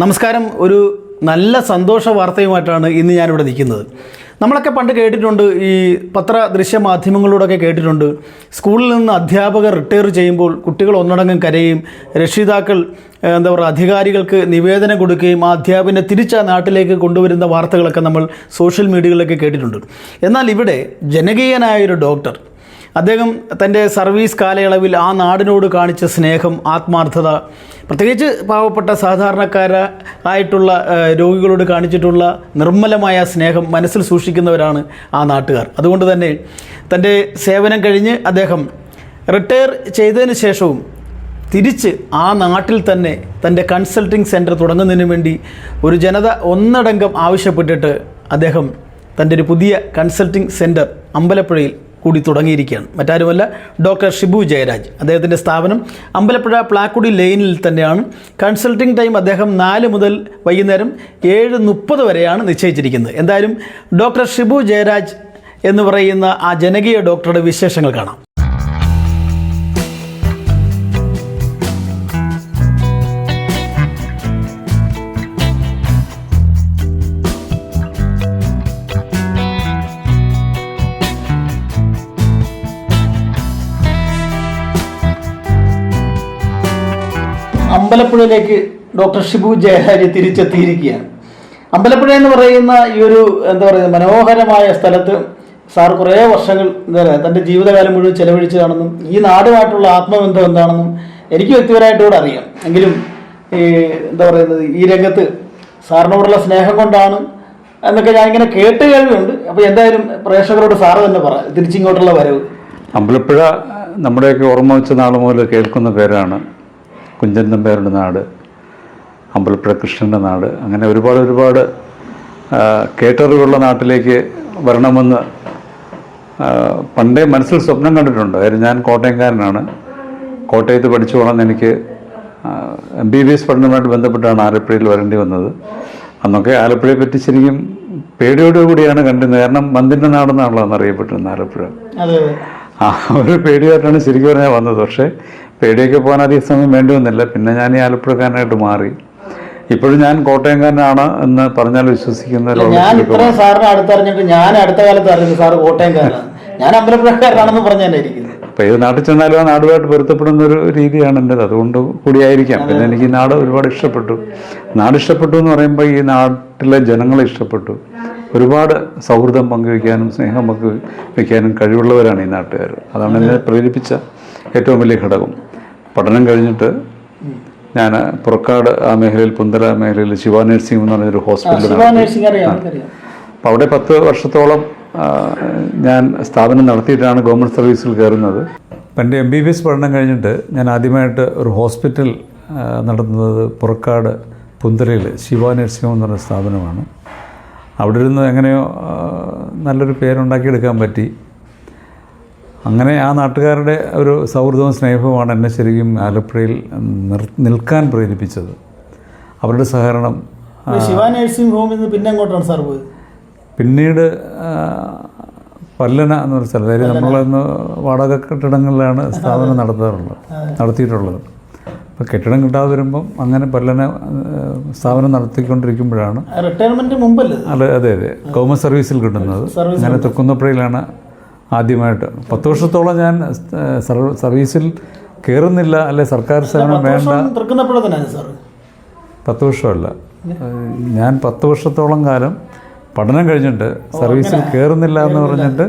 നമസ്കാരം. ഒരു നല്ല സന്തോഷ വാർത്തയുമായിട്ടാണ് ഇന്ന് ഞാനിവിടെ നിൽക്കുന്നത്. നമ്മളൊക്കെ പണ്ട് കേട്ടിട്ടുണ്ട് ഈ പത്ര ദൃശ്യ മാധ്യമങ്ങളിലൂടെയൊക്കെ കേട്ടിട്ടുണ്ട്. സ്കൂളിൽ നിന്ന് അധ്യാപകർ റിട്ടയർ ചെയ്യുമ്പോൾ കുട്ടികൾ ഒന്നടങ്കം കരയും രക്ഷിതാക്കൾ എന്താ പറയുക അധികാരികൾക്ക് നിവേദനം കൊടുക്കുകയും ആ അധ്യാപനെ തിരിച്ച് നാട്ടിലേക്ക് കൊണ്ടുവരുന്ന വാർത്തകളൊക്കെ നമ്മൾ സോഷ്യൽ മീഡിയകളിലൊക്കെ കേട്ടിട്ടുണ്ട്. എന്നാൽ ഇവിടെ ജനകീയനായൊരു ഡോക്ടർ അദ്ദേഹം തന്റെ സർവീസ് കാലയളവിൽ ആ നാടിനോട് കാണിച്ച സ്നേഹം ആത്മാർത്ഥത പ്രത്യേകിച്ച് പാവപ്പെട്ട സാധാരണക്കാരായിട്ടുള്ള ആയിട്ടുള്ള രോഗികളോട് കാണിച്ചിട്ടുള്ള നിർമ്മലമായ സ്നേഹം മനസ്സിൽ സൂക്ഷിക്കുന്നവരാണ് ആ നാട്ടുകാർ. അതുകൊണ്ട് തന്നെ തന്റെ സേവനം കഴിഞ്ഞ് അദ്ദേഹം റിട്ടയർ ചെയ്തതിന് ശേഷവും തിരിച്ച് ആ നാട്ടിൽ തന്നെ തന്റെ കൺസൾട്ടിംഗ് സെന്റർ തുടങ്ങുന്നതിന് വേണ്ടി ഒരു ജനത ഒന്നടങ്കം ആവശ്യപ്പെട്ടിട്ട് അദ്ദേഹം തന്റെ ഒരു പുതിയ കൺസൾട്ടിംഗ് സെന്റർ അമ്പലപ്പുഴയിൽ കൂടി തുടങ്ങിയിരിക്കുകയാണ്. മറ്റാരുമല്ല ഡോക്ടർ ഷിബു ജയരാജ്. അദ്ദേഹത്തിന്റെ സ്ഥാപനം അമ്പലപ്പുഴ പ്ലാക്കുടി ലൈനിൽ തന്നെയാണ്. കൺസൾട്ടിംഗ് ടൈം അദ്ദേഹം നാല് മുതൽ വൈകുന്നേരം ഏഴ് മുപ്പത് വരെയാണ് നിശ്ചയിച്ചിരിക്കുന്നത്. എന്തായാലും ഡോക്ടർ ഷിബു ജയരാജ് എന്ന് പറയുന്ന ആ ജനകീയ ഡോക്ടറുടെ വിശേഷങ്ങൾ കാണാം. അമ്പലപ്പുഴയിലേക്ക് ഡോക്ടർ ഷിബു ജയരാജ് തിരിച്ചെത്തിയിരിക്കുകയാണ്. അമ്പലപ്പുഴ എന്ന് പറയുന്ന ഈ ഒരു എന്താ പറയുക മനോഹരമായ സ്ഥലത്ത് സാർ കുറേ വർഷങ്ങൾ എന്താ പറയുക തന്റെ ജീവിതകാലം മുഴുവൻ ചെലവഴിച്ചതാണെന്നും ഈ നാടുമായിട്ടുള്ള ആത്മബന്ധം എന്താണെന്നും എനിക്ക് വ്യക്തിപരമായിട്ട് കൂടെ അറിയാം. എങ്കിലും ഈ എന്താ പറയുന്നത് ഈ രംഗത്ത് സാറിനോടുള്ള സ്നേഹം കൊണ്ടാണ് എന്നൊക്കെ ഞാൻ ഇങ്ങനെ കേട്ട് കേൾവിയുണ്ട്. അപ്പോൾ എന്തായാലും പ്രേക്ഷകരോട് സാറ് തന്നെ പറ തിരിച്ചിങ്ങോട്ടുള്ള വരവ്. അമ്പലപ്പുഴ നമ്മുടെയൊക്കെ ഓർമ്മ വെച്ച നാൾ മുതൽ കേൾക്കുന്ന പേരാണ്. കുഞ്ചൻ നമ്പ്യാരുടെ നാട് അമ്പലപ്പുഴ കൃഷ്ണന്റെ നാട് അങ്ങനെ ഒരുപാട് ഒരുപാട് കേട്ടറിവുള്ള നാട്ടിലേക്ക് വരണമെന്ന് പണ്ടേ മനസ്സിൽ സ്വപ്നം കണ്ടിട്ടുണ്ട്. കാര്യം ഞാൻ കോട്ടയംകാരനാണ്. കോട്ടയത്ത് പഠിച്ചു പോകണമെന്ന് എനിക്ക് എം ബി ബി എസ് പഠനവുമായിട്ട് ബന്ധപ്പെട്ടാണ് ആലപ്പുഴയിൽ വരേണ്ടി വന്നത്. അന്നൊക്കെ ആലപ്പുഴയെ പറ്റി ശരിക്കും പേടിയോടുകൂടിയാണ് കണ്ടിരുന്നത്. കാരണം മന്ദിന്റെ നാടെന്നാണല്ലോ അന്ന് അറിയപ്പെട്ടിരുന്നത് ആലപ്പുഴ. ആ ഒരു പേടിയായിട്ടാണ് ശരിക്കും പറഞ്ഞാൽ വന്നത്. പക്ഷേ പേടിയൊക്കെ പോകാൻ അധികം സമയം വേണ്ടി വന്നില്ല പിന്നെ ഞാൻ ഈ ആലപ്പുഴക്കാരനായിട്ട് മാറി. ഇപ്പോഴും ഞാൻ കോട്ടയംകാരനാണ് എന്ന് പറഞ്ഞാൽ വിശ്വസിക്കുന്ന ഒരു ഞാൻ ഇത്രയും സാറിനെ അടുത്തറിഞ്ഞിട്ട് ഞാൻ അടുത്ത കാലത്ത് അറിഞ്ഞു സാറ് കോട്ടയംകാരനാണ്. ഞാൻ അമ്പലപ്പുഴക്കാരനാണെന്ന് പറഞ്ഞു തന്നെ ഇരിക്കുന്നത് അപ്പോൾ ഏത് നാട്ടിൽ ചെന്നാലും ആ നാടുമായിട്ട് പൊരുത്തപ്പെടുന്ന ഒരു രീതിയാണ് എന്റെത്. അതുകൊണ്ട് കൂടിയായിരിക്കാം പിന്നെ എനിക്ക് ഈ നാട് ഒരുപാട് ഇഷ്ടപ്പെട്ടു. നാട് ഇഷ്ടപ്പെട്ടു എന്ന് പറയുമ്പോൾ ഈ നാട്ടിലെ ജനങ്ങളെ ഇഷ്ടപ്പെട്ടു. ഒരുപാട് സൗഹൃദം പങ്കുവെക്കാനും സ്നേഹം പങ്കുവയ്ക്കാനും കഴിവുള്ളവരാണ് ഈ നാട്ടുകാർ. അതാണ് എന്നെ പ്രേരിപ്പിച്ച ഏറ്റവും വലിയ ഘടകം. പഠനം കഴിഞ്ഞിട്ട് ഞാൻ പുറക്കാട് ആ മേഖലയിൽ പുന്തല മേഖലയിൽ ശിവ നഴ്സിംഗ് എന്ന് പറഞ്ഞൊരു ഹോസ്പിറ്റൽ അപ്പോൾ അവിടെ പത്ത് വർഷത്തോളം ഞാൻ സ്ഥാപനം നടത്തിയിട്ടാണ് ഗവൺമെന്റ് സർവീസിൽ കയറുന്നത്. അപ്പം എന്റെ എം ബി ബി എസ് പഠനം കഴിഞ്ഞിട്ട് ഞാൻ ആദ്യമായിട്ട് ഒരു ഹോസ്പിറ്റൽ നടത്തുന്നത് പുറക്കാട് പുന്തലയിൽ ശിവ നഴ്സിംഗ് ഹോം എന്ന് പറഞ്ഞ സ്ഥാപനമാണ്. അവിടെ ഇരുന്ന് എങ്ങനെയോ നല്ലൊരു പേരുണ്ടാക്കിയെടുക്കാൻ പറ്റി. അങ്ങനെ ആ നാട്ടുകാരുടെ ഒരു സൗഹൃദവും സ്നേഹവുമാണ് എന്നെ ശരിക്കും ആലപ്പുഴയിൽ നിൽക്കാൻ പ്രേരിപ്പിച്ചത്. അവരുടെ സഹകരണം ശിവ നഴ്സിംഗ് ഹോമിൽ നിന്ന് പിന്നെ അങ്ങോട്ടാണ് സാർ പോയത്? പിന്നീട് പല്ലന എന്നൊരു സ്ഥലം അതായത് നമ്മളിന്ന് വാടക കെട്ടിടങ്ങളിലാണ് സ്ഥാപനം നടത്താറുള്ളത് നടത്തിയിട്ടുള്ളത്. അപ്പോൾ കെട്ടിടം കിട്ടാതെ വരുമ്പം അങ്ങനെ പല്ലന സ്ഥാപനം നടത്തിക്കൊണ്ടിരിക്കുമ്പോഴാണ് മുമ്പല്ലേ? അതെ അതെ. ഗവൺമെന്റ് സർവീസിൽ കിട്ടുന്നത്. അങ്ങനെ തൃക്കുന്നപ്പുഴയിലാണ് ആദ്യമായിട്ട്. പത്ത് വർഷത്തോളം ഞാൻ സർവീസിൽ കയറുന്നില്ല അല്ലെ സർക്കാർ സേവനം വേണ്ട. പത്ത് വർഷമല്ല. ഞാൻ പത്ത് വർഷത്തോളം കാലം പഠനം കഴിഞ്ഞിട്ട് സർവീസിൽ കയറുന്നില്ല എന്ന് പറഞ്ഞിട്ട്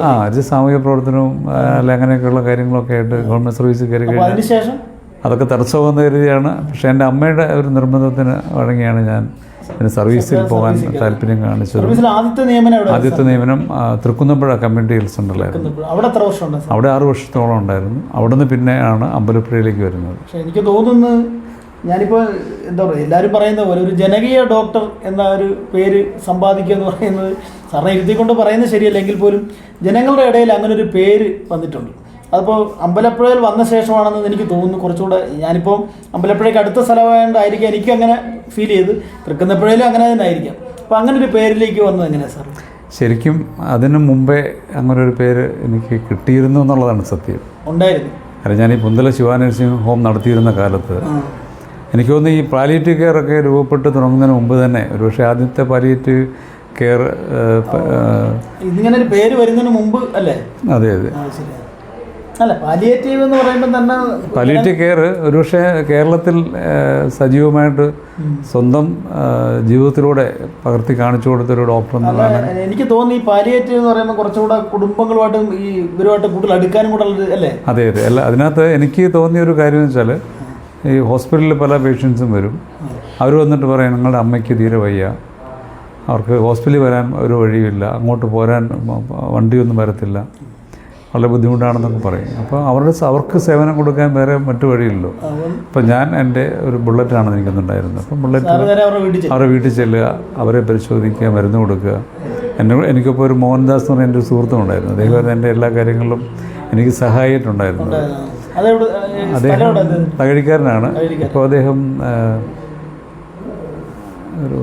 ആ അത് സാമൂഹ്യ പ്രവർത്തനവും അല്ലെ അങ്ങനെയൊക്കെയുള്ള കാര്യങ്ങളൊക്കെ ആയിട്ട് ഗവൺമെന്റ് സർവീസിൽ കയറി കഴിഞ്ഞു കഴിഞ്ഞാൽ അതൊക്കെ തടസ്സമെന്ന് കരുതിയാണ് പക്ഷേ എന്റെ അമ്മയുടെ ഒരു നിർബന്ധത്തിന് വഴങ്ങിയാണ് ഞാൻ പിന്നെ സർവീസിൽ പോകാൻ താല്പര്യം കാണിച്ചത്. ആദ്യത്തെ നിയമനം തൃക്കുന്നപ്പുഴ കമ്മ്യൂണിറ്റി ഹെൽത്ത് സെന്ററിലായിരുന്നു അവിടെ എത്ര വർഷം ഉണ്ട് അവിടെ ആറ് വർഷത്തോളം ഉണ്ടായിരുന്നു. അവിടെ നിന്ന് പിന്നെയാണ് അമ്പലപ്പുഴയിലേക്ക് വരുന്നത്. എനിക്ക് തോന്നുന്നു ഞാനിപ്പോൾ എന്താ പറയുക എല്ലാവരും പറയുന്ന പോലെ ഒരു ജനകീയ ഡോക്ടർ എന്ന ഒരു പേര് സമ്പാദിക്കുക എന്ന് പറയുന്നത് സാറിനെ ഇരുത്തിക്കൊണ്ട് പറയുന്നത് ശരിയല്ലെങ്കിൽ പോലും ജനങ്ങളുടെ ഇടയിൽ അങ്ങനെ ഒരു പേര് വന്നിട്ടുണ്ട്. അതിപ്പോൾ അമ്പലപ്പുഴയിൽ വന്ന ശേഷമാണെന്ന് എനിക്ക് തോന്നുന്നു. കുറച്ചുകൂടെ ഞാനിപ്പോൾ അമ്പലപ്പുഴയ്ക്ക് അടുത്ത സ്ഥലമായതുകൊണ്ടായിരിക്കും എനിക്ക് അങ്ങനെ ഫീൽ ചെയ്ത്. തൃക്കുന്നപ്പുഴയിലും അങ്ങനെ തന്നെ ആയിരിക്കാം. അപ്പോൾ അങ്ങനെ ഒരു പേരിലേക്ക് വന്നത് എങ്ങനെയാണ് സാർ? ശരിക്കും അതിനു മുമ്പേ അങ്ങനെ ഒരു പേര് എനിക്ക് കിട്ടിയിരുന്നു എന്നുള്ളതാണ് സത്യം. ഉണ്ടായിരുന്നു. അല്ല ഞാൻ ഈ പുന്തല ശിവാ നഴ്സിംഗ് ഹോം നടത്തിയിരുന്ന കാലത്ത് എനിക്ക് തോന്നുന്നു ഈ പാലിയേറ്റീവ് കെയർ ഒക്കെ രൂപപ്പെട്ട് തുടങ്ങുന്നതിന് മുമ്പ് തന്നെ ഒരുപക്ഷെ ആദ്യത്തെ പാലിയേറ്റീവ് കെയർ ഇതിങ്ങനെ ഒരു പേര് വരുന്നതിന് മുമ്പ് അല്ലേ? അതെ അതെ. അല്ല പാലിയേറ്റീവ് എന്ന് പറയുമ്പോൾ തന്നെ പാലിയേറ്റീവ് കെയർ ഒരുപക്ഷെ കേരളത്തിൽ സജീവമായിട്ട് സ്വന്തം ജീവിതത്തിലൂടെ പകർത്തി കാണിച്ചു കൊടുത്തൊരു ഡോക്ടർ എന്നുള്ളതാണ്. എനിക്ക് തോന്നുന്നു ഈ പാലിയേറ്റീവ് എന്ന് പറയുമ്പോൾ കുറച്ചുകൂടെ കുടുംബങ്ങളുമായിട്ടും ഈ ഇവരുമായിട്ട് കൂടുതൽ അടുക്കാനും കൂടെ അല്ലേ? അതെ അതെ. അല്ല അതിനകത്ത് എനിക്ക് തോന്നിയ ഒരു കാര്യം എന്ന് വെച്ചാൽ ഈ ഹോസ്പിറ്റലിൽ പല പേഷ്യൻസും വരും. അവർ വന്നിട്ട് പറയും നിങ്ങളുടെ അമ്മയ്ക്ക് തീരെ വയ്യ. അവർക്ക് ഹോസ്പിറ്റലിൽ വരാൻ ഒരു വഴിയുമില്ല. അങ്ങോട്ട് പോരാൻ വണ്ടിയൊന്നും വരത്തില്ല. വളരെ ബുദ്ധിമുട്ടാണെന്നൊക്കെ പറയും. അപ്പോൾ അവരുടെ അവർക്ക് സേവനം കൊടുക്കാൻ വേറെ മറ്റു വഴിയില്ലല്ലോ. അപ്പം അപ്പോൾ ഞാൻ എന്റെ ഒരു ബുള്ളറ്റാണ് എനിക്കൊന്നുണ്ടായിരുന്നത്. അപ്പം ബുള്ളറ്റ് അവരുടെ വീട്ടിൽ ചെല്ലുക അവരെ പരിശോധിക്കുക മരുന്ന് കൊടുക്കുക. എന്നെ എനിക്കിപ്പോൾ ഒരു മോഹൻദാസ് എന്ന് പറഞ്ഞ എന്റെ ഒരു സുഹൃത്തും ഉണ്ടായിരുന്നു അദ്ദേഹം എന്റെ എല്ലാ കാര്യങ്ങളിലും എനിക്ക് സഹായിട്ടുണ്ടായിരുന്നു അദ്ദേഹം? തകഴിക്കാരനാണ്. അപ്പോൾ അദ്ദേഹം ഒരു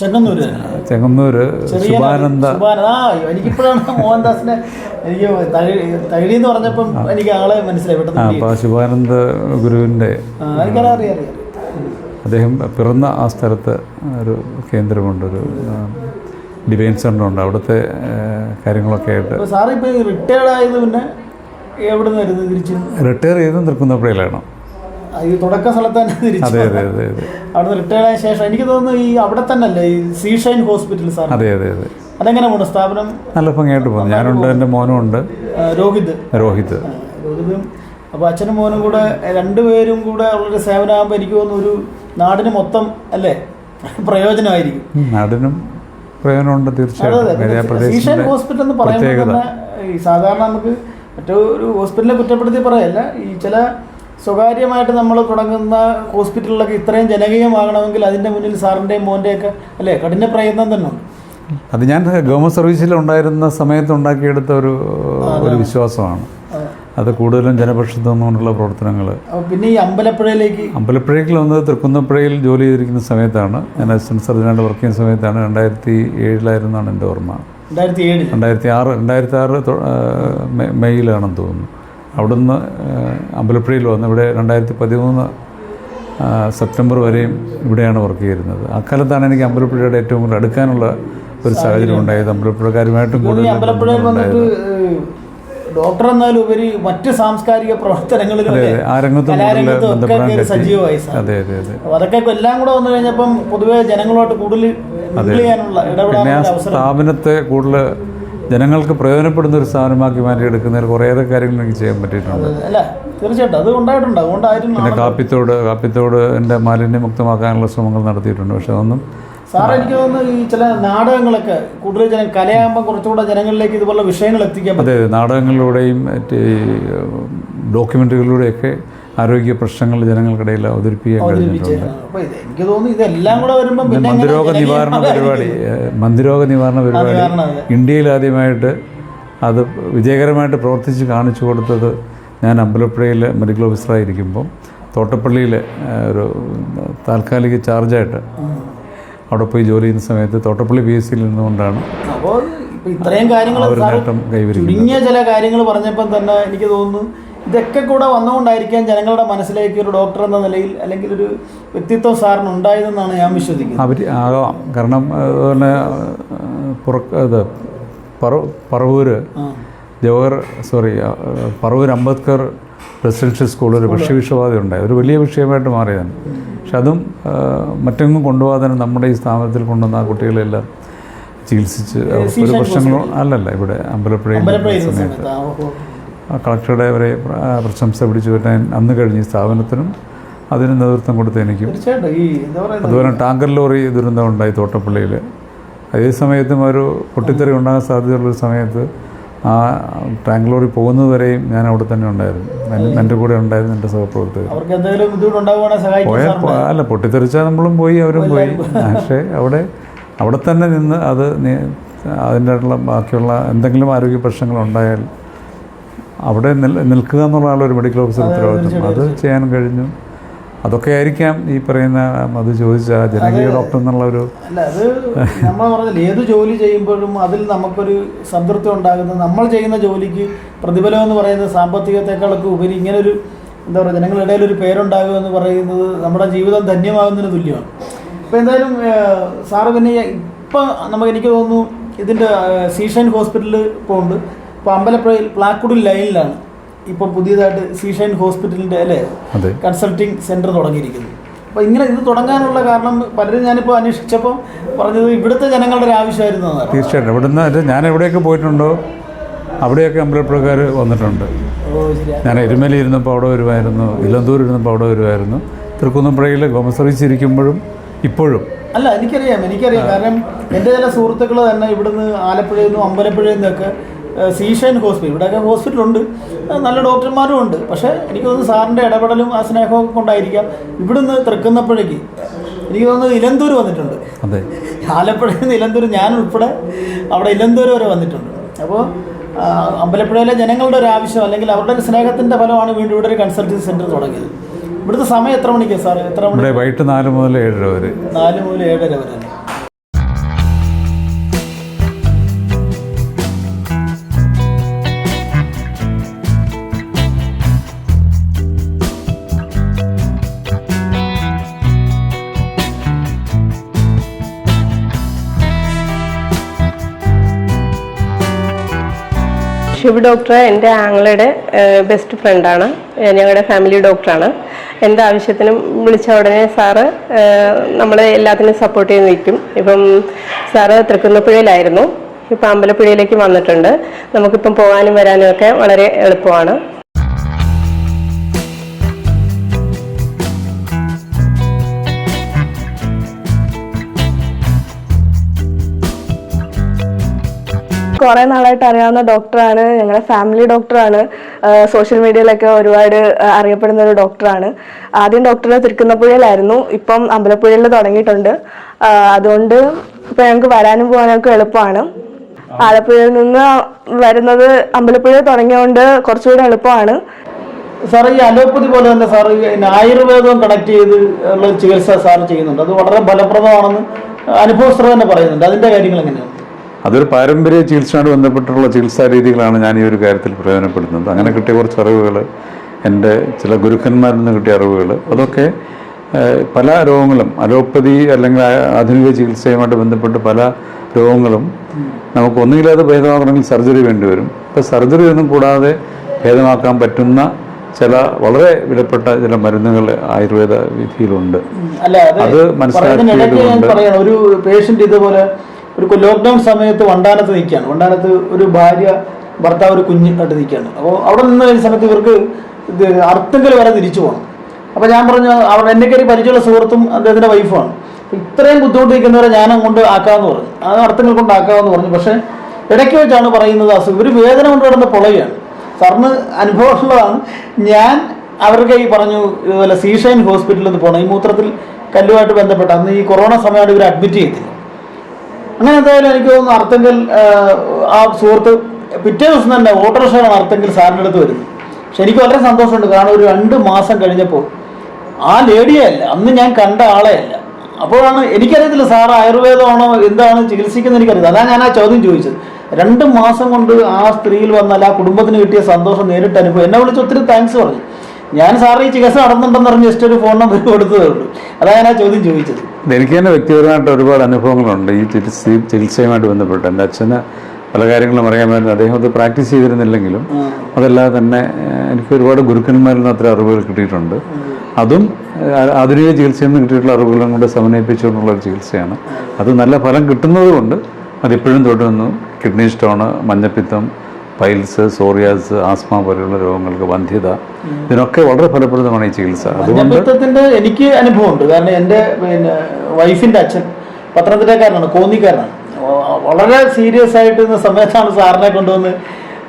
ചെങ്ങന്നൂര്. ശുഭാനന്ദ എനിക്കിപ്പോഴാണ് മോഹൻദാസിന്റെ എനിക്ക് തകഴി എന്ന് പറഞ്ഞപ്പം എനിക്ക് ആളെ മനസ്സിലായി അപ്പോൾ ശുഭാനന്ദ ഗുരുവിന്റെ അദ്ദേഹം പിറന്ന ആ സ്ഥലത്ത് ഒരു കേന്ദ്രമുണ്ട് ഒരു ഡിവൈൻ സെന്റർ ഉണ്ട് അവിടുത്തെ കാര്യങ്ങളൊക്കെ ആയിട്ട് സാറിപ്പോ സാറ് ഇപ്പോൾ റിട്ടയർഡ് ആയത് പിന്നെ എവിടെ നിന്ന് തിരിച്ച്? റിട്ടയർ ചെയ്ത് നിൽക്കുന്നപ്പോഴാണ് ആ, ഈ തുടക്ക സ്ഥലത്ത് തന്നെ തിരിച്ചു അതെ അതെ അതെ അതെ. അവിടുന്ന് റിട്ടയർഡ് ആയ ശേഷം എനിക്ക് തോന്നുന്നു ഈ അവിടെ തന്നെ അല്ലേ ഈ സീഷൈൻ ഹോസ്പിറ്റൽ സാർ? അതെ അതെ അതെ. അതെങ്ങനെ പോണു? സ്ഥാപനം? നല്ല ഭംഗിയായിട്ട് പോകുന്നു ഞാനുണ്ട് എന്റെ മോനും ഉണ്ട്. രോഹിത്. രോഹിത്. രോഹിതും അപ്പോൾ അച്ഛനും മോനും കൂടെ രണ്ടുപേരും കൂടെ ഉള്ളൊരു സേവനമാകുമ്പോൾ എനിക്ക് തോന്നുന്നു ഒരു നാടിന് മൊത്തം അല്ലേ? പ്രയോജനമായിരിക്കും. നാടിനും പ്രയോജനമുണ്ട് തീർച്ചയായിട്ടും. ഹോസ്പിറ്റൽ എന്ന് പറയുമ്പോൾ തന്നെ ഈ സാധാരണ നമുക്ക് മറ്റൊരു ഹോസ്പിറ്റലിനെ കുറ്റപ്പെടുത്തി പറയല്ല. ഈ ചില സ്വകാര്യമായിട്ട് നമ്മൾ തുടങ്ങുന്ന ഹോസ്പിറ്റലിലൊക്കെ ഇത്രയും ജനകീയമാകണമെങ്കിൽ അതിന്റെ മുന്നിൽ സാറിന്റെയും മോന്റെയൊക്കെ അല്ലേ? കഠിന പ്രയത്നം തന്നെ ഉണ്ട്. അത് ഞാൻ ഗവൺമെന്റ് സർവീസിൽ ഉണ്ടായിരുന്ന സമയത്ത് ഉണ്ടാക്കിയെടുത്ത ഒരു ഒരു വിശ്വാസമാണ്. അത്. കൂടുതലും ജനപക്ഷത്തു നിന്നുകൊണ്ടുള്ള പ്രവർത്തനങ്ങൾ. പിന്നെ ഈ അമ്പലപ്പുഴയിലേക്ക് അമ്പലപ്പുഴയ്ക്ക് വന്നത് തൃക്കുന്നപ്പുഴയിൽ ജോലി ചെയ്തിരിക്കുന്ന സമയത്താണ്. ഞാൻ അസിസ്റ്റന്റ് സർജനായിട്ട് വർക്ക് ചെയ്യുന്ന സമയത്താണ്. രണ്ടായിരത്തി ഏഴിലായിരുന്നാണ് എന്റെ ഓർമ്മ. രണ്ടായിരത്തി ആറ് രണ്ടായിരത്തി ആറ് മെയ്യിലാണെന്ന് തോന്നുന്നു. അവിടുന്ന് അമ്പലപ്പുഴയിൽ വന്ന് ഇവിടെ രണ്ടായിരത്തി പതിമൂന്ന് സെപ്റ്റംബർ വരെയും ഇവിടെയാണ് വർക്ക് ചെയ്തിരുന്നത് അക്കാലത്താണ് എനിക്ക് അമ്പലപ്പുഴയുടെ ഏറ്റവും കൂടുതൽ അടുക്കാനുള്ള ഒരു സാഹചര്യം. ഉണ്ടായത്. അമ്പലപ്പുഴക്കാരുമായിട്ടും കൂടുതൽ ഡോക്ടർ എന്നാലും ഉപരി മറ്റ് സാംസ്കാരിക പ്രവർത്തനങ്ങളിലും അല്ലേ? ആ രംഗത്തും സജീവമായി അതെ അതെ അതെ. അതൊക്കെ എല്ലാം കൂടെ വന്നു കഴിഞ്ഞപ്പം പൊതുവെ ജനങ്ങളുമായിട്ട് കൂടുതൽ പിന്നെ ആ സ്ഥാപനത്തെ കൂടുതൽ ജനങ്ങൾക്ക് പ്രയോജനപ്പെടുന്ന ഒരു സ്ഥാപനമാക്കി മാറ്റിയെടുക്കുന്നതിൽ കുറേയേറെ കാര്യങ്ങൾ എനിക്ക് ചെയ്യാൻ പറ്റിയിട്ടുണ്ട്. തീർച്ചയായിട്ടും. അത് ഉണ്ടായിട്ടുണ്ട്. അതുകൊണ്ടായിരുന്നു പിന്നെ കാപ്പിത്തോട് കാപ്പിത്തോട് എന്റെ മാലിന്യമുക്തമാക്കാനുള്ള ശ്രമങ്ങൾ നടത്തിയിട്ടുണ്ട്. പക്ഷെ അതൊന്നും സാറേ എനിക്ക് തോന്നുന്നു ഈ ചില നാടകങ്ങളൊക്കെ കൂടുതൽ ജനം കലയാകുമ്പോൾ കുറച്ചുകൂടെ ജനങ്ങളിലേക്ക് ഇതുപോലുള്ള വിഷയങ്ങൾ എത്തിക്കാൻ അതെ നാടകങ്ങളിലൂടെയും മറ്റേ ഡോക്യുമെന്ററികളിലൂടെയൊക്കെ ആരോഗ്യ പ്രശ്നങ്ങൾ ജനങ്ങൾക്കിടയിൽ അവതരിപ്പിക്കാൻ കഴിഞ്ഞിട്ടുണ്ട്. മന്ത്രിരോഗ നിവാരണ പരിപാടി മന്ത്രിരോഗ നിവാരണ പരിപാടി ഇന്ത്യയിൽ ആദ്യമായിട്ട് അത് വിജയകരമായിട്ട് പ്രവർത്തിച്ച് കാണിച്ചു കൊടുത്തത് ഞാൻ അമ്പലപ്പുഴയിൽ മെഡിക്കൽ ഓഫീസറായിരിക്കുമ്പോൾ തോട്ടപ്പള്ളിയിൽ ഒരു താൽക്കാലിക ചാർജായിട്ട് അവിടെ പോയി ജോലി ചെയ്യുന്ന സമയത്ത് തോട്ടപ്പള്ളി പി എസ് സിയിൽ നിന്നുകൊണ്ടാണ് ഇത്രയും കാര്യങ്ങൾ നേട്ടം കൈവരിക്കുന്നത്. ചില കാര്യങ്ങൾ പറഞ്ഞപ്പം തന്നെ എനിക്ക് തോന്നുന്നു ഇതൊക്കെ കൂടെ വന്നുകൊണ്ടായിരിക്കാം ജനങ്ങളുടെ മനസ്സിലേക്ക് ഒരു ഡോക്ടർ എന്ന നിലയിൽ അല്ലെങ്കിൽ ഒരു വ്യക്തിത്വം സാറിന് ഉണ്ടായതെന്നാണ് ഞാൻ വിശ്വസിക്കുന്നത്. അവർ ആകാം. കാരണം അതുപോലെ പുറക്ക ഇത് പറ പറവൂര്. ജവഹർ സോറി പറവൂർ അംബേദ്കർ റെസിഡൻഷ്യൽ സ്കൂളിൽ ഒരു ഭക്ഷ്യവിഷബാധ ഉണ്ടായി ഒരു വലിയ വിഷയമായിട്ട് മാറിയതാണ്. പക്ഷെ അതും മറ്റെങ്ങും കൊണ്ടുപോകാതെ നമ്മുടെ ഈ സ്ഥാപനത്തിൽ കൊണ്ടുവന്ന ആ കുട്ടികളെല്ലാം ചികിത്സിച്ച് ഒരു പ്രശ്നങ്ങളും അല്ലല്ല ഇവിടെ അമ്പലപ്പുഴയിൽ അമ്പലപ്പുഴ സമയത്ത്. കളക്ടറുടെ അവരെ പ്രശംസ പിടിച്ചു പറ്റാൻ അന്ന് കഴിഞ്ഞ് സ്ഥാപനത്തിനും അതിന് നേതൃത്വം കൊടുത്ത എനിക്കും. അതുപോലെ ടാങ്കർ ലോറി ദുരന്തം ഉണ്ടായി തോട്ടപ്പള്ളിയിൽ. അതേ സമയത്തും ഒരു പൊട്ടിത്തെറി ഉണ്ടാകാൻ സാധ്യതയുള്ളൊരു സമയത്ത് ആ ടാങ്ക് ലോറി പോകുന്നതുവരെയും ഞാൻ അവിടെ തന്നെ ഉണ്ടായിരുന്നു. എന്റെ- കൂടെ ഉണ്ടായിരുന്നു എന്റെ സഹപ്രവർത്തകർ. പോയാൽ അല്ല പൊട്ടിത്തെറിച്ചാൽ നമ്മളും പോയി അവരും പോയി പക്ഷേ അവിടെ അവിടെ തന്നെ നിന്ന് അത് അതിന്റെ ബാക്കിയുള്ള എന്തെങ്കിലും ആരോഗ്യ പ്രശ്നങ്ങൾ ഉണ്ടായാൽ അവിടെ നിൽ- നിൽക്കുക എന്നുള്ളതാണ് ഒരു മെഡിക്കൽ ഓഫീസർ ഉത്തരവാദിത്വം. അത് ചെയ്യാൻ കഴിഞ്ഞു. അതൊക്കെ ആയിരിക്കാം ഈ പറയുന്ന അത് ചോദിച്ച ജനകീയ ഡോക്ടർ എന്നുള്ള ഒരു നമ്മൾ പറഞ്ഞില്ല ഏത് ജോലി ചെയ്യുമ്പോഴും അതിൽ നമുക്കൊരു സംതൃപ്തി ഉണ്ടാകുന്നത് നമ്മൾ ചെയ്യുന്ന ജോലിക്ക് പ്രതിഫലം എന്ന് പറയുന്നത് സാമ്പത്തികത്തെക്കാളൊക്കെ ഉപരി ഇങ്ങനൊരു എന്താ പറയുക ജനങ്ങളുടെ ഇടയിൽ ഒരു പേരുണ്ടാകുക എന്ന് പറയുന്നത് നമ്മുടെ ജീവിതം ധന്യമാകുന്നതിന് തുല്യമാണ്. അപ്പോൾ എന്തായാലും സാറ് പിന്നെ ഇപ്പം നമുക്ക് എനിക്ക് തോന്നുന്നു ഇതിന്റെ സീഷൻ ഹോസ്പിറ്റലിൽ പോകുന്നുണ്ട് ഇപ്പോൾ അമ്പലപ്പുഴയിൽ പ്ലാക്കുടി ലൈനിലാണ് ഇപ്പോൾ പുതിയതായിട്ട് സീഷൈൻ ഹോസ്പിറ്റലിന്റെ അല്ലേ? കൺസൾട്ടിംഗ് കൺസൾട്ടിങ് സെന്റർ തുടങ്ങിയിരിക്കുന്നത്. അപ്പോൾ ഇങ്ങനെ ഇത് തുടങ്ങാനുള്ള കാരണം പലരും ഞാനിപ്പോൾ അന്വേഷിച്ചപ്പോൾ പറഞ്ഞത് ഇവിടുത്തെ ജനങ്ങളുടെ ഒരു ആവശ്യമായിരുന്നു തീർച്ചയായിട്ടും. ഇവിടുന്ന് ഞാൻ എവിടെയൊക്കെ പോയിട്ടുണ്ടോ അവിടെയൊക്കെ അമ്പലപ്പുഴക്കാർ വന്നിട്ടുണ്ട്. ഞാൻ എരുമേലി ഇരുന്നപ്പോൾ അവിടെ വരുമായിരുന്നു ഇലന്തൂർ ഇരുന്നപ്പോൾ അവിടെ വരുമായിരുന്നു തൃക്കുന്നപ്പുഴയിൽ ഗോമസർവീസ് ഇരിക്കുമ്പോഴും ഇപ്പോഴും. അല്ല എനിക്കറിയാം എനിക്കറിയാം. കാരണം എന്റെ ചില സുഹൃത്തുക്കൾ തന്നെ ഇവിടുന്ന് ആലപ്പുഴയിൽ നിന്നും അമ്പലപ്പുഴയിൽ നിന്നൊക്കെ സീഷൈൻ ഹോസ്പിറ്റൽ. ഇവിടെയൊക്കെ ഹോസ്പിറ്റലുണ്ട്. നല്ല ഡോക്ടർമാരും ഉണ്ട്. പക്ഷേ എനിക്ക് തോന്നുന്നു സാറിന്റെ ഇടപെടലും ആ സ്നേഹവും കൊണ്ടായിരിക്കാം. ഇവിടുന്ന് തൃക്കുന്നപ്പോഴേക്ക് എനിക്ക് തോന്നുന്നു ഇലന്തൂർ വന്നിട്ടുണ്ട്. അതെ. ആലപ്പുഴയിൽ നിന്ന് ഇലന്തൂർ ഞാൻ ഉൾപ്പെടെ അവിടെ ഇലന്തൂർ വരെ വന്നിട്ടുണ്ട്. അപ്പോൾ അമ്പലപ്പുഴയിലെ ജനങ്ങളുടെ ഒരു ആവശ്യം അല്ലെങ്കിൽ അവരുടെ ഒരു സ്നേഹത്തിന്റെ ഫലമാണ് വീണ്ടും ഇവിടെ ഒരു കൺസൾട്ടൻസി സെന്റർ തുടങ്ങിയത്. ഇവിടുത്തെ സമയം എത്ര മണിക്കാണ് സാർ എത്ര മണി? വൈകിട്ട് നാല് മുതൽ ഏഴര വരെ. നാല് മുതൽ ഏഴര വരെ. ശിവ് ഡോക്ടർ എന്റെ ആങ്ങളുടെ ബെസ്റ്റ് ഫ്രണ്ടാണ് ഞങ്ങളുടെ ഫാമിലി ഡോക്ടറാണ് എന്ത് ആവശ്യത്തിനും വിളിച്ച ഉടനെ സാറ് നമ്മളെ എല്ലാത്തിനും സപ്പോർട്ട് ചെയ്ത് നിൽക്കും. ഇപ്പം സാറ് തൃക്കുന്നപ്പുഴയിലായിരുന്നു. ഇപ്പം അമ്പലപ്പുഴയിലേക്ക് വന്നിട്ടുണ്ട്. നമുക്കിപ്പം പോകാനും വരാനും ഒക്കെ വളരെ എളുപ്പമാണ്. കുറേ നാളായിട്ട് അറിയാവുന്ന ഡോക്ടറാണ്. ഞങ്ങളുടെ ഫാമിലി ഡോക്ടറാണ്. സോഷ്യൽ മീഡിയയിലൊക്കെ ഒരുപാട് അറിയപ്പെടുന്ന ഒരു ഡോക്ടറാണ്. ആദ്യം ഡോക്ടർ തിരുക്കുന്നപ്പുഴയിലായിരുന്നു. ഇപ്പം അമ്പലപ്പുഴയിൽ തുടങ്ങിയിട്ടുണ്ട്. അതുകൊണ്ട് ഇപ്പം ഞങ്ങൾക്ക് വരാനും പോകാനൊക്കെ എളുപ്പമാണ്. ആലപ്പുഴയിൽ നിന്ന് വരുന്നത് അമ്പലപ്പുഴയിൽ തുടങ്ങിയതുകൊണ്ട് കുറച്ചുകൂടി എളുപ്പമാണ്. സാർ ഈ അലോപ്പതി പോലെ തന്നെ സാർ ആയുർവേദവും കണക്ട് ചെയ്ത് ഉള്ള ചികിത്സ സാർ ചെയ്യുന്നുണ്ട്. അത് വളരെ ഫലപ്രദമാണെന്ന് അനുഭവസ്ഥർ തന്നെ പറയുന്നുണ്ട്. അതിന്റെ കാര്യങ്ങൾ എങ്ങനെയാണ്? അതൊരു പാരമ്പര്യ ചികിത്സയോട് ബന്ധപ്പെട്ടുള്ള ചികിത്സാ രീതികളാണ് ഞാൻ ഈ ഒരു കാര്യത്തിൽ പ്രയോജനപ്പെടുത്തുന്നത്. അങ്ങനെ കിട്ടിയ കുറച്ച് അറിവുകൾ എന്റെ ചില ഗുരുക്കന്മാരിൽ നിന്ന് കിട്ടിയ അറിവുകൾ അതൊക്കെ പല രോഗങ്ങളും അലോപ്പതി അല്ലെങ്കിൽ ആധുനിക ചികിത്സയുമായിട്ട് ബന്ധപ്പെട്ട് പല രോഗങ്ങളും നമുക്ക് ഒന്നുമില്ലാതെ ഭേദമാക്കണമെങ്കിൽ സർജറി വേണ്ടി വരും. ഇപ്പം സർജറി ഒന്നും കൂടാതെ ഭേദമാക്കാൻ പറ്റുന്ന ചില വളരെ വിലപ്പെട്ട ചില മരുന്നുകൾ ആയുർവേദ വിധിയിലുണ്ട്. അത് മനസ്സിലാക്കിയതുകൊണ്ട് ഒരു പേഷ്യന്റ് ഇതുപോലെ ഒരു ലോക്ക്ഡൌൺ സമയത്ത് വണ്ടാനത്ത് നിൽക്കുകയാണ് വണ്ടാനത്ത് ഒരു ഭാര്യ ഭർത്താവ് ഒരു കുഞ്ഞ് ആയിട്ട് നിൽക്കുകയാണ് അപ്പോൾ അവിടെ നിന്ന് കഴിഞ്ഞ സമയത്ത് ഇവർക്ക് ഇത് വരെ തിരിച്ചു പോകണം അപ്പോൾ ഞാൻ പറഞ്ഞു അവിടെ എന്നെ കയറി പരിചയമുള്ള സുഹൃത്തും അദ്ദേഹത്തിന്റെ വൈഫുമാണ് ഇത്രയും ബുദ്ധിമുട്ട് നിൽക്കുന്നവരെ ഞാൻ അങ്ങോട്ട് ആക്കാമെന്ന് പറഞ്ഞു. ആ അർത്ഥങ്ങൾ കൊണ്ട് ആക്കാമെന്ന് പറഞ്ഞു. പക്ഷേ ഇടയ്ക്ക് വെച്ചാണ് പറയുന്നത് അസുഖം. ഒരു വേദന കൊണ്ട് കിടന്ന് പൊളയാണ് സാറിന് അനുഭവമുള്ളതാണ്. ഞാൻ അവർക്ക് ഈ പറഞ്ഞു ഇതുപോലെ സീഷൈൻ ഹോസ്പിറ്റലിൽ നിന്ന് പോകണം ഈ മൂത്രത്തിൽ കല്ലുമായിട്ട് ബന്ധപ്പെട്ട അന്ന് ഈ കൊറോണ സമയമാണ് ഇവർ അഡ്മിറ്റ് ചെയ്തില്ല. അങ്ങനെ എന്തായാലും എനിക്ക് തോന്നുന്നു അർത്തങ്കൽ ആ, സുഹൃത്ത് പിറ്റേ ദിവസം തന്നെ ഓട്ടോറിക്ഷയാണ് അർത്തങ്കൽ സാറിന്റെ അടുത്ത് വരുന്നത്. പക്ഷെ എനിക്ക് വളരെ സന്തോഷമുണ്ട്. കാരണം ഒരു രണ്ട് മാസം കഴിഞ്ഞപ്പോൾ ആ ലേഡിയെ അല്ല അന്ന് ഞാൻ കണ്ട ആളെ അല്ല. അപ്പോഴാണ് എനിക്കറിയത്തില്ല സാർ ആയുർവേദമാണോ എന്താണ് ചികിത്സിക്കുന്നത് എനിക്കറിയില്ല അതാണ് ഞാൻ ആ ചോദ്യം ചോദിച്ചത്. രണ്ട് മാസം കൊണ്ട് ആ സ്ത്രീയിൽ വന്നാൽ ആ കുടുംബത്തിന് കിട്ടിയ സന്തോഷം നേരിട്ട് അനുഭവം എന്നെ വിളിച്ച് ഒത്തിരി താങ്ക്സ് പറഞ്ഞു. ഞാൻ സാറിന് ഈ ചികിത്സ നടന്നുണ്ടെന്ന് പറഞ്ഞ് ജസ്റ്റ് ഒരു ഫോൺ നമ്പർ കൊടുത്തതേ ഉള്ളൂ. അതാണ് ഞാൻ ആ ചോദ്യം ചോദിച്ചത്. എനിക്ക് തന്നെ വ്യക്തിപരമായിട്ട് ഒരുപാട് അനുഭവങ്ങളുണ്ട്. ഈ ചികിത്സ ചികിത്സയുമായിട്ട് ബന്ധപ്പെട്ട് എന്റെ അച്ഛന് പല കാര്യങ്ങളും അറിയാമായിരുന്നു അദ്ദേഹം അത് പ്രാക്ടീസ് ചെയ്തിരുന്നില്ലെങ്കിലും അതല്ലാതെ തന്നെ എനിക്ക് ഒരുപാട് ഗുരുക്കന്മാരിൽ നിന്ന് അത്ര അറിവുകൾ കിട്ടിയിട്ടുണ്ട്. അതും ആധുനിക ചികിത്സയിൽ നിന്ന് കിട്ടിയിട്ടുള്ള അറിവുകളും കൂടെ സമന്വയിപ്പിച്ചുകൊണ്ടുള്ള ഒരു ചികിത്സയാണ്. അത് നല്ല ഫലം കിട്ടുന്നത് കൊണ്ട് അതിപ്പോഴും തുടരുന്നു കിഡ്നി സ്റ്റോണ് മഞ്ഞപ്പിത്തം പൈൽസ് സോറിയാസ് ആസ്മ പോലെയുള്ള രോഗങ്ങൾക്ക് വന്ധ്യത. ഇതിനൊക്കെ വളരെ ഫലപ്രദമാണ് ഈ ചികിത്സ. അതുകൊണ്ട് എനിക്ക് അനുഭവമുണ്ട്. കാരണം എന്റെ പിന്നെ വൈഫിന്റെ അച്ഛൻ പത്തനംതിട്ടക്കാരനാണ് കോന്നിക്കാരനാണ്. വളരെ സീരിയസ് ആയിട്ട് സമയത്താണ് സാറിനെ കൊണ്ടുവന്ന്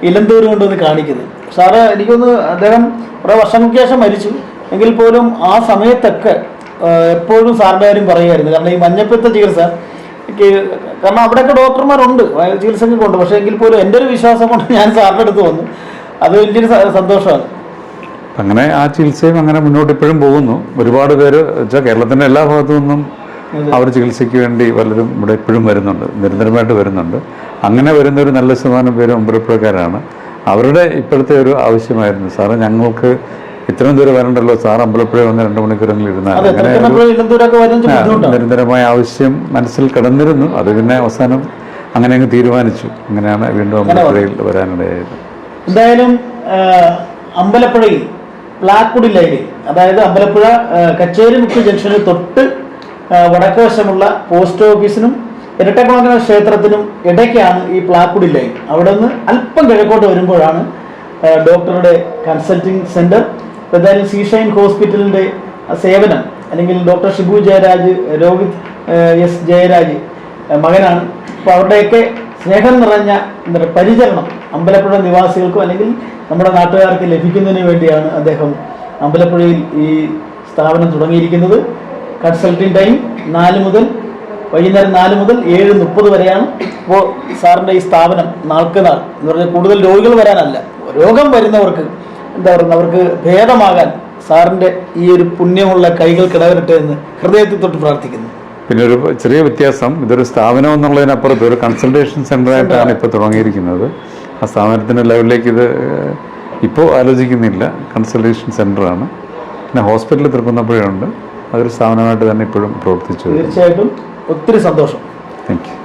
ഇലന്തൂർ കൊണ്ടുവന്ന് കാണിക്കുന്നത്. സാറ് എനിക്കൊന്ന് അദ്ദേഹം കുറേ വർഷങ്ങൾക്ക് ശേഷം മരിച്ചു. എങ്കിൽ പോലും ആ സമയത്തൊക്കെ എപ്പോഴും സാറിന്റെ കാര്യം പറയുമായിരുന്നു കാരണം ഈ മഞ്ഞപ്പിത്ത ചികിത്സ കാരണം അവിടെയൊക്കെ ഡോക്ടർമാരുണ്ട്. ചികിത്സക്കൊക്കെ ഉണ്ട് പക്ഷേ എങ്കിൽ പോലും എന്റെ ഒരു വിശ്വാസം കൊണ്ട് ഞാൻ സാറിന്റെ അടുത്ത് വന്നു. അത് വലിയൊരു സന്തോഷമാണ്. അങ്ങനെ ആ ചികിത്സയും അങ്ങനെ മുന്നോട്ട് ഇപ്പോഴും പോകുന്നു. ഒരുപാട് പേര് വെച്ചാൽ കേരളത്തിന്റെ എല്ലാ ഭാഗത്തു നിന്നും അവർ ചികിത്സയ്ക്ക് വേണ്ടി പലരും ഇവിടെ ഇപ്പോഴും വരുന്നുണ്ട്. നിരന്തരമായിട്ട് വരുന്നുണ്ട്. അങ്ങനെ വരുന്ന ഒരു നല്ല ശതമാനം പേര് അമ്പലപ്പുഴക്കാരാണ് അവരുടെ ഇപ്പോഴത്തെ ഒരു ആവശ്യമായിരുന്നു. സാറേ ഞങ്ങൾക്ക് ഇത്രയും ദൂരം വരണ്ടല്ലോ? സാർ അമ്പലപ്പുഴ വന്ന് രണ്ട് മണിക്കൂറെങ്കിലും ഇരുന്നാൽ. അങ്ങനെ നിരന്തരമായ ആവശ്യം മനസ്സിൽ കിടന്നിരുന്നു. അത് പിന്നെ അവസാനം അങ്ങനെ അങ്ങ് തീരുമാനിച്ചു. അങ്ങനെയാണ് വീണ്ടും അമ്പലപ്പുഴയിൽ വരാനിടയായത്. എന്തായാലും അമ്പലപ്പുഴയിൽ പ്ലാക്കുടി ലൈനിൽ അതായത് അമ്പലപ്പുഴ കച്ചേരി മുക്ക് ജംഗ്ഷനിൽ തൊട്ട് വടക്കുവശമുള്ള പോസ്റ്റ് ഓഫീസിനും ഇരട്ടക്കുളങ്ങര ക്ഷേത്രത്തിനും ഇടയ്ക്കാണ് ഈ പ്ലാക്കുടി ലൈൻ. അവിടെ നിന്ന് അല്പം കിഴക്കോട്ട് വരുമ്പോഴാണ് ഡോക്ടറുടെ കൺസൾട്ടിംഗ് സെന്റർ എന്തായാലും സീഷൈൻ ഹോസ്പിറ്റലിന്റെ സേവനം അല്ലെങ്കിൽ ഡോക്ടർ ഷിബു ജയരാജ് രോഹിത് എസ് ജയരാജ് മകനാണ്. അപ്പോൾ അവരുടെയൊക്കെ സ്നേഹം നിറഞ്ഞ എന്താ പരിചരണം അമ്പലപ്പുഴ നിവാസികൾക്കും അല്ലെങ്കിൽ നമ്മുടെ നാട്ടുകാർക്ക് ലഭിക്കുന്നതിന് വേണ്ടിയാണ് അദ്ദേഹം അമ്പലപ്പുഴയിൽ ഈ സ്ഥാപനം തുടങ്ങിയിരിക്കുന്നത്. കൺസൾട്ടിംഗ് ടൈം നാല് മുതൽ വൈകുന്നേരം നാല് മുതൽ ഏഴ് മുപ്പത് വരെയാണ്. ഇപ്പോൾ സാറിന്റെ ഈ സ്ഥാപനം നാൾക്ക് നാൾ എന്ന് പറഞ്ഞാൽ കൂടുതൽ രോഗികൾ വരാനല്ല രോഗം വരുന്നവർക്ക് എന്താ പറയുക അവർക്ക് ഭേദമാകാൻ സാറിന്റെ ഈ ഒരു പുണ്യമുള്ള കൈകൾ കിടവരട്ടെ എന്ന് ഹൃദയത്തിൽ തൊട്ട് പ്രാർത്ഥിക്കുന്നു. പിന്നെ ഒരു ചെറിയ വ്യത്യാസം ഇതൊരു സ്ഥാപനം എന്നുള്ളതിനപ്പുറത്ത് ഒരു കൺസൾട്ടേഷൻ സെന്ററായിട്ടാണ് ഇപ്പോൾ തുടങ്ങിയിരിക്കുന്നത്. ആ സ്ഥാപനത്തിന്റെ ലെവലിലേക്ക് ഇത് ഇപ്പോൾ ആലോചിക്കുന്നില്ല. കൺസൾട്ടേഷൻ സെന്ററാണ് പിന്നെ ഹോസ്പിറ്റലിൽ തൃക്കുന്നപ്പോഴുണ്ട് അതൊരു സ്ഥാപനമായിട്ട് തന്നെ ഇപ്പോഴും പ്രവർത്തിച്ചു തീർച്ചയായിട്ടും ഒത്തിരി സന്തോഷം. Thank you